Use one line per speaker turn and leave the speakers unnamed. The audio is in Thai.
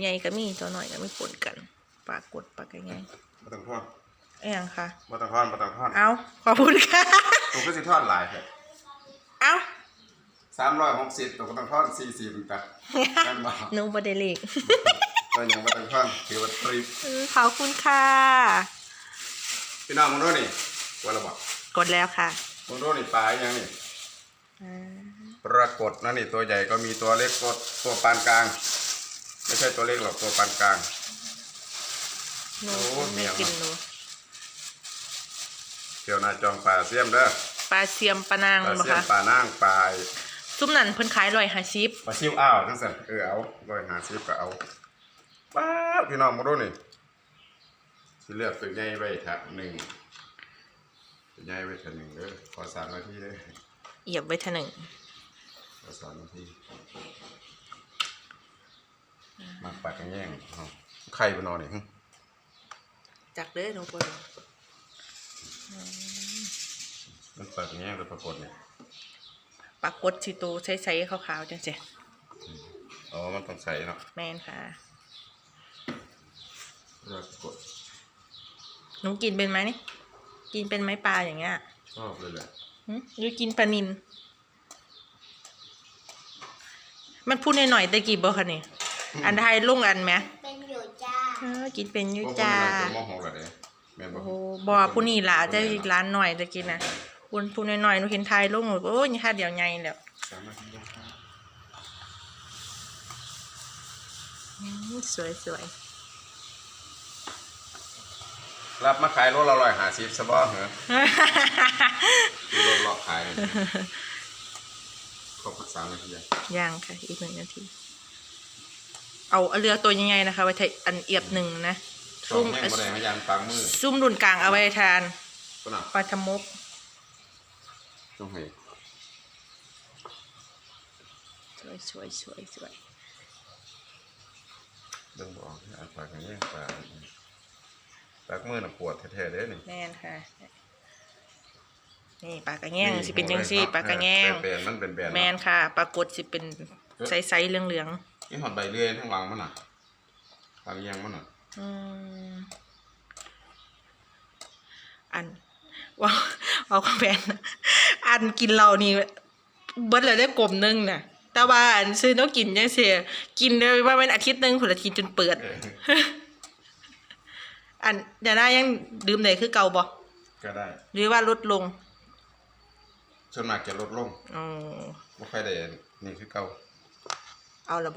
ใหญ่ก็มีตัวหน่อยก็มีปนกันปลากดปลากระไง
มาต้องทอด
เอ้ยยังค่ะ
มาต้องทอดมาต้องทอด
เอาขอบคุณค่ะ
ผมก็สิทอดหลายเถอะ
เอา
สามร้อยหกสิบตัวก็ต้องทอดสี่สิบจ้ะนั่นบ่
หนูบ่ได้เลข
ตัวยังมาต้องทอดถือว่าทริป
อืมขอบคุณค่ะ
พี่น้องมึงรู้นี่วันละบอก
กดแล้วค่ะ
มึงรู้นี่ปลาอย่างนี่
อ่า
ปรากฏนะนี่ตัวใหญ่ก็มีตัวเล็กก็ตัวปานกลาง ไม่ใช่ตัวเล็กหรอกตัวปานกลาง
หนู
โอ้เหนี
ไม่
ยว
กินหนู
เที่ยวหนาจองปลาเสียมเด้อ
ปลาเสียมปลานาง
ปลา
บ่
เสียม
คะ
ปลานั่งปลา
ซุ้มนั่นเพิ่นขายร้อยห้าสิบ
ปลาซิวอ้าวทั้งสันเออเอาร้อยห้าสิบก็เอาป้าดพี่น้องมาดูนี่สิเลือกตัวใหญ่ไว้ถักหนึ่งตัวใหญ่ไว้ถักหนึ่งเด้อขอสามนาทีเด้อ
เหยียบไว้เทาหนึ่ง
ขอสามนาที มักปัดกันแย่งเอาไข่ไปนอนนี่หึ
จักเด้อหนูบ่รู้
มันปัดกันแย่งเลยปรากฏเนี่ย
ปลากดสิโตใสๆขาวๆจังซี่
อ๋อมันต้องใส่เนาะ
แม่นค่ะ
ปรากฏ
หนูกินเป็นไหมนี่กินเป็นไหมปลาอย่างเงี้ย
ชอบเลยแหละ
หึหรือกินปลานินมันพูดหน่อยๆแต่กี่บ่คะนี่ อันไทยลุงอันไหม
เป็นอยู่จ้า
เออกินเป็นอยุ
พวกคน
จ้า
อะไรตัวโมโหเหรอเด้แม่นบ
โอ้
อก
โหบอผู้นี่ล่ะจะอีกร้านหน่อยตะกี้นะคุณผู้น้อยๆหนูเห็นไทยลุงหนูโอ้ยนี่ค่ะเดี๋ยวไงแล้ว
สามนาทีเด้อ
อืมสวยสวย
รับมาขายโลละร้อยห้าสิบซะบ่เหรอคือรถเลาะขายครบสามนาทีอะ
ย่างค่ะ อีกหนึ่งนาที เอาเอาเรือตัวยังไงนะคะ ไว้ไทยอันเอียบหนึ่งนะ
ช่วงแห้งบ่ได้มายันปางมือ
ซุ่มรุ่นกลางเอาไว้ทาน
ก็น่ะ
ปลาทมก
ช่วงให้
สวยสวยสวยสวย
เรื่องบอกให้อ่านปากกันแย่งปากปากมือน่ะปวดแท้ๆเด้นี่
แม่นค่ะ นี่ปลากระแง่งสิเป็นยังสิปลากระแง่ง
แบนๆมันเป็นแบนๆ
แมนค่ะปลากดสิเป็นใสๆเหลือง
นี่หอดใบเลื่อยทั้งหลังมันน่ะทางยังมันน่ะ
ๆอืมอันว่าว่าก็แมนนะอันกินเรานี่เบิดเลยได้กลมหนึงน่ะแต่ว่าอันซื้อนกกินจังซี่กินได้ว่าเป็นอาทิตย์หนึงผลกินจนเปิด
เออ
อันเดี๋ยวหน้ายังดื่มได้คือเก่าบ่
ก็ได้
หรือว่าลดลง
ส่วนมากจะลดลง
อ๋อ
ไม่ค่อยได้นี่คือเก่า
เอาละ